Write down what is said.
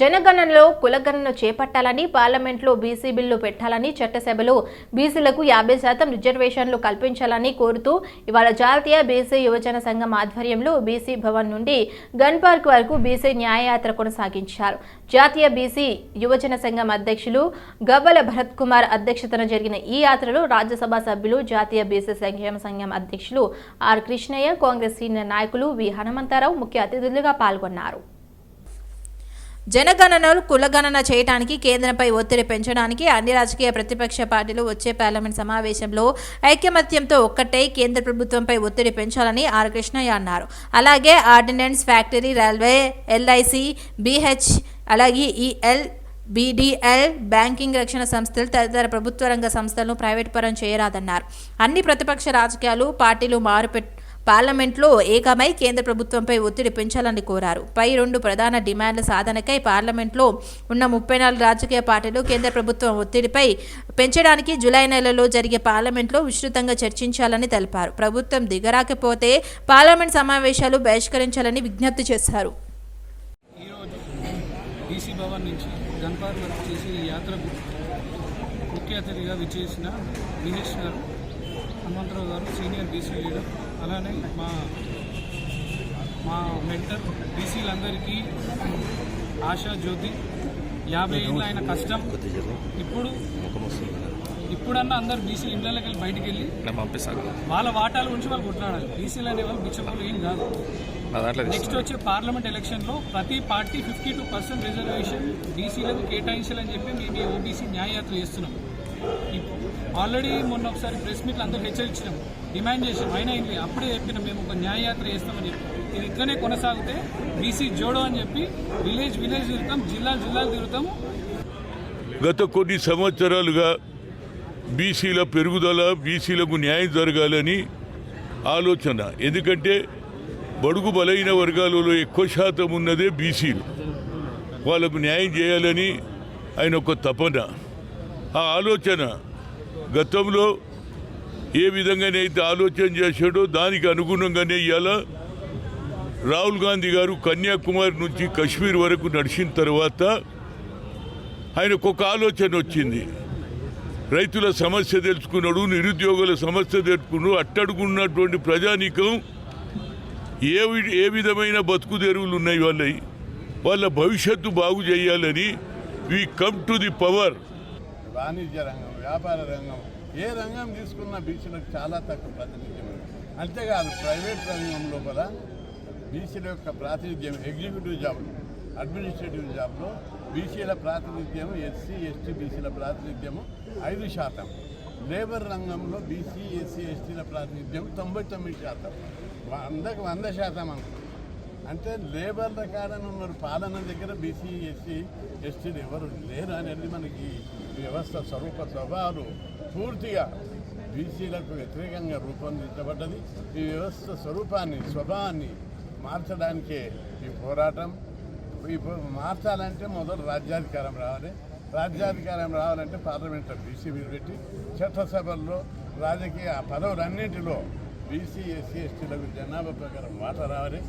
జనగణనలో కులగణన చేపట్టాలని పార్లమెంట్లో బీసీ బిల్లు పెట్టాలని చట్టసభలో బీసీలకు యాభై శాతం రిజర్వేషన్లు కల్పించాలని కోరుతూ ఇవాళ జాతీయ బీసీ యువజన సంఘం ఆధ్వర్యంలో బీసీ భవన్ నుండి గన్ పార్క్ వరకు బీసీ న్యాయయాత్ర కొనసాగించారు. జాతీయ బీసీ యువజన సంఘం అధ్యక్షులు గవ్వల భరత్ కుమార్ అధ్యక్షతన జరిగిన ఈ యాత్రలో రాజ్యసభ సభ్యులు జాతీయ బీసీ సంక్షేమ సంఘం అధ్యక్షులు ఆర్ కృష్ణయ్య కాంగ్రెస్ సీనియర్ నాయకులు వి హనుమంతరావు ముఖ్య అతిథులుగా పాల్గొన్నారు. జనగణనలు కులగణన చేయడానికి కేంద్రంపై ఒత్తిడి పెంచడానికి అన్ని రాజకీయ ప్రతిపక్ష పార్టీలు వచ్చే పార్లమెంట్ సమావేశంలో ఐకమత్యంతో ఒక్కటై కేంద్ర ప్రభుత్వంపై ఒత్తిడి పెంచాలని ఆర్ కృష్ణయ్య అన్నారు. అలాగే ordnance factory railway LIC BH అలాగే ఈఎల్ బీడీఎల్ బ్యాంకింగ్ రక్షణ సంస్థలు తదితర ప్రభుత్వ రంగ సంస్థలను ప్రైవేట్ పరం చేయరాదన్నారు. అన్ని ప్రతిపక్ష రాజకీయాలు పార్టీలు మారుపెట్ పార్లమెంట్లో ఏకమై కేంద్ర ప్రభుత్వంపై ఒత్తిడి పెంచాలని కోరారు. పై రెండు ప్రధాన డిమాండ్ల సాధనకై పార్లమెంట్లో ఉన్న ముప్పై నాలుగు రాజకీయ పార్టీలు కేంద్ర ప్రభుత్వం ఒత్తిడిపై పెంచడానికి జూలై నెలలో జరిగే పార్లమెంట్లో విస్తృతంగా చర్చించాలని తెలిపారు. ప్రభుత్వం దిగరాకపోతే పార్లమెంట్ సమావేశాలు బహిష్కరించాలని విజ్ఞప్తి చేశారు. బీసీ భవన్ నుంచి గన్పార్ వరకు చేసే ఈ యాత్రకు ముఖ్య అతిథిగా విచ్చేసిన మినిస్టర్ హనుమంతరావు గారు సీనియర్ బీసీ లీడర్ అలానే మా మా మెంటర్ బీసీలందరికీ ఆశా జ్యోతి. యాభై ఏళ్ళు ఆయన కష్టం. ఇప్పుడు ఇప్పుడన్నా అందరు బీసీ ఇళ్ళకి వెళ్ళి బయటికి వెళ్ళి వాళ్ళ వాటాల గురించి వాళ్ళు కొట్లాడాలి. బీసీలు అనే వాళ్ళు భిక్షకులు ఏం కాదు. నెక్స్ట్ వచ్చే పార్లమెంట్ ఎలక్షన్లో ప్రతి party fifty two percent reservation బీసీలకు కేటాయించాలని చెప్పి మేము ఈ ఓబీసీ న్యాయయాత్ర చేస్తున్నాం. ఆల్రెడీ మొన్న ఒకసారి ప్రెస్ మీట్లు అందరూ హెచ్చరించినాం డిమాండ్ చేసాం అయినా ఏంటి అప్పుడే చెప్పిన మేము ఒక న్యాయయాత్ర చేస్తామని చెప్పి. ఇది ఇట్లనే కొనసాగితే బీసీ జోడో అని చెప్పి విలేజ్ విలేజ్ తిరుగుతాం జిల్లాలు జిల్లాలు తిరుగుతాము. గత కొన్ని సంవత్సరాలుగా బీసీల పెరుగుదల బీసీలకు న్యాయం జరగాలని ఆలోచన. ఎందుకంటే బడుగు బలైన వర్గాలలో ఎక్కువ శాతం ఉన్నదే బీసీలు. వాళ్ళకు న్యాయం చేయాలని ఆయన ఒక తపన. ఆ ఆలోచన గతంలో ఏ విధంగానైతే ఆలోచన చేశాడో దానికి అనుగుణంగానే ఇవాళ రాహుల్ గాంధీ గారు కన్యాకుమారి నుంచి కశ్మీర్ వరకు నడిచిన తర్వాత ఆయనకు ఒక ఆలోచన వచ్చింది. రైతుల సమస్య తెలుసుకున్నాడు నిరుద్యోగుల సమస్య తెలుసుకున్నాడు అట్టడుగున్నటువంటి ప్రజానీకం ఏ ఏ విధమైన బతుకు తెరువులు ఉన్నాయి వాళ్ళవి వాళ్ళ భవిష్యత్తు బాగు చేయాలని we come to the power వాణిజ్య రంగం వ్యాపార రంగం ఏ రంగం తీసుకున్నా బీసీలకు చాలా తక్కువ ప్రాతినిధ్యం అంతేకాదు ప్రైవేట్ రంగం లోపల బీసీల యొక్క ప్రాతినిధ్యం ఎగ్జిక్యూటివ్ జాబ్లు అడ్మినిస్ట్రేటివ్ జాబ్లో బీసీల ప్రాతినిధ్యం ఎస్సీ ఎస్టీ బీసీల ప్రాతినిధ్యము ఐదు శాతం. లేబర్ రంగంలో బీసీ ఎస్సీ ఎస్టీల ప్రాతినిధ్యం తొంభై తొమ్మిది శాతం. వందకు వంద శాతం అనుకో అంటే లేబర్ రకాడన ఉన్నారు పాలన దగ్గర బీసీ ఎస్సీ ఎస్టీలు ఎవరు లేరు అనేది మనకి ఈ వ్యవస్థ స్వరూప స్వభావాలు పూర్తిగా బీసీలకు వ్యతిరేకంగా రూపొందించబడ్డది. ఈ వ్యవస్థ స్వరూపాన్ని స్వభావాన్ని మార్చడానికే ఈ పోరాటం. ఈ మార్చాలంటే మొదలు రాజ్యాధికారం రావాలి. రాజ్యాధికారం రావాలంటే పార్లమెంట్లో బీసీ మీద పెట్టి చట్టసభల్లో రాజకీయ పదవులన్నింటిలో బీసీ ఎస్సీ ఎస్టీలకు జనాభా ప్రకారం వాటా రావాలి.